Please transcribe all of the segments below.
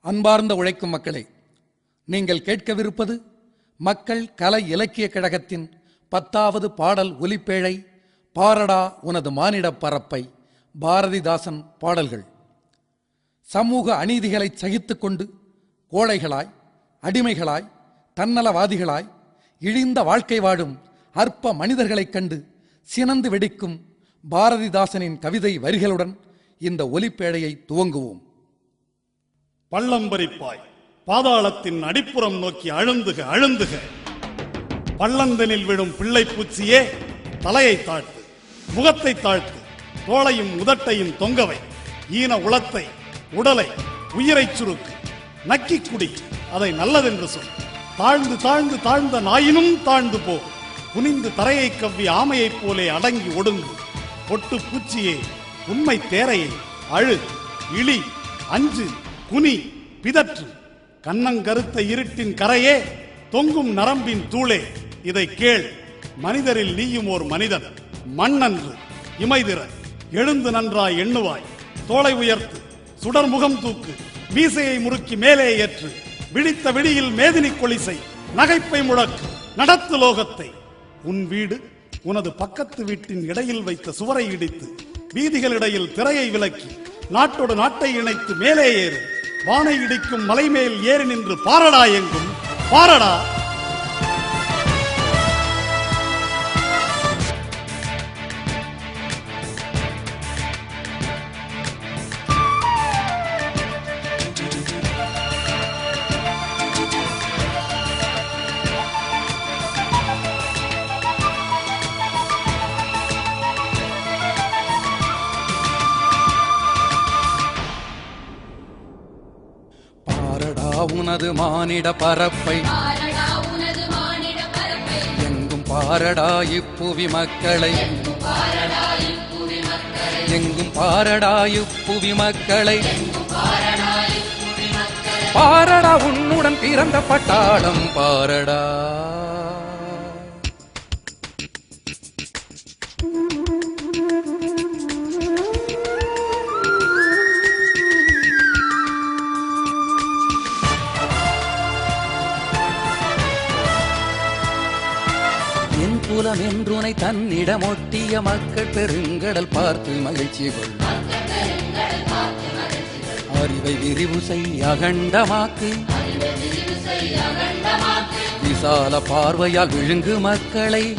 அன்பார்ந்த உழைக்கும் மக்களே நீங்கள் கேட்கவிருப்பது மக்கள் கலை இலக்கிய கழகத்தின் பத்தாவது பாடல் ஒலிப்பேழை பாரடா உனது மானிடப் பரப்பை பாரதிதாசன் பாடல்கள். சமூக அநீதிகளை சகித்துக்கொண்டு கோழைகளாய் அடிமைகளாய் தன்னலவாதிகளாய் இழிந்த வாழ்க்கை வாழும் அற்ப மனிதர்களைக் கண்டு சினந்து வெடிக்கும் பாரதிதாசனின் கவிதை வரிகளுடன் இந்த ஒலிப்பேழையை துவங்குவோம். பள்ளம் பறிப்பாய் பாதாளத்தின் அடிப்புறம் நோக்கி அழுந்துக அழுந்துக. பள்ளந்தனில் விழும் பிள்ளை பூச்சியே தலையை தாழ்த்து முகத்தை தாழ்த்து தோளையும் உதட்டையும் தொங்கவை ஈன உளத்தை உடலை உயிரைச் சுருக்கு. நக்கி குடி அதை நல்லதென்று சொல். தாழ்ந்து தாழ்ந்து தாழ்ந்த நாயினும் தாழ்ந்து போ. குனிந்து தரையை கவ்வி ஆமையைப் போலே அடங்கி ஒடுங்கு. பொட்டு பூச்சியே உண்மை தேரையை அழு இழி அஞ்சு குனி பிதற்று கண்ணங்கருத்த இருட்டின் கரையே தொங்கும் நரம்பின் தூளே. இதை கேள் மனிதரில் நீயும் ஓர் மனிதன் மண்ணன்று இமைதிர எழுந்து நன்றாய் எண்ணுவாய். தோலை உயர்த்து சுடர் முகம் தூக்கு மீசையை முறுக்கி மேலே ஏற்று விழித்த விழியில் மேதினி கொலிசை நகைப்பை முழக்கு நடத்து லோகத்தை. உன் வீடு உனது பக்கத்து வீட்டின் இடையில் வைத்த சுவரை இடித்து வீதிகளிடையில் திரையை விலக்கி நாட்டோடு நாட்டை இணைத்து மேலே ஏறு. வானை இடிக்கும் மலை மேல் ஏறி நின்று பாரடா எங்கும். பாரடா. உனது மானிட பரப்பை. எங்கும் பாரடா இப்புவி மக்களை. எங்கும் பாரடா இப்புவி மக்களை. பாரடா இப்புவி மக்களை. பாரடா உன்னுடன் பிறந்த பட்டாளம் பாரடா. மூலம் என்றுனை தன்னிடம் ஒட்டிய மக்கள் பெருங்கடல் பார்த்து மகிழ்ச்சி கொள். அறிவை விரிவு செய் அகண்டமாக்கு. விசால பார்வையால் விழுங்கு மக்களை.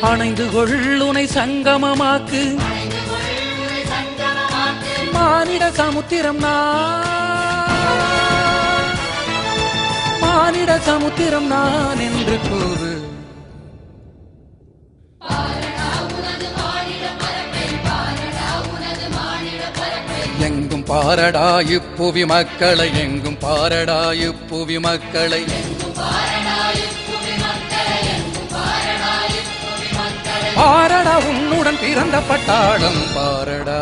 அணைந்து கொள்ளுனை சங்கமமாக்கு. மானிட சமுத்திரம் நான். மானிட சமுத்திரம் நான் என்று கூறு. எங்கும் பாரடா இப்புவி மக்களை எங்கும் பாரடா இப்புவி மக்களை. பாரடா உன்னுடன் பிறந்த பட்டாளம் பாரடா.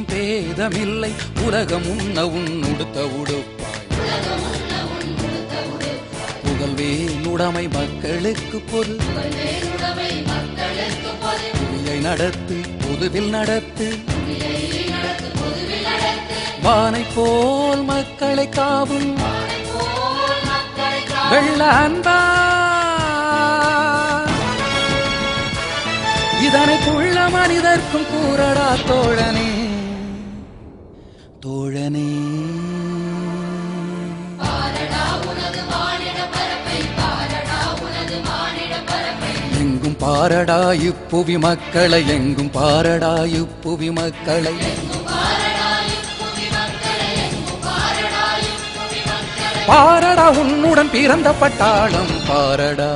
ஒன்றும் பேதமில்லை. உலகம் உண்ண உன் உடுத்த உடுப்பாய் புகழ்வேனுடைமை மக்களுக்கு பொது புவியை நடத்து பொதுவில் நடத்து. வானை போல் மக்களை காவும். வெள்ள அன்பா. இதனை உள்ள மனிதர்க்கும் கூறடா தோழனே. தோழனே. எங்கும் பாரடா இப்புவி மக்களை எங்கும் பாரடா இப்புவி மக்களை. பாரடா உன்னுடன் பிறந்த பட்டாளம் பாரடா.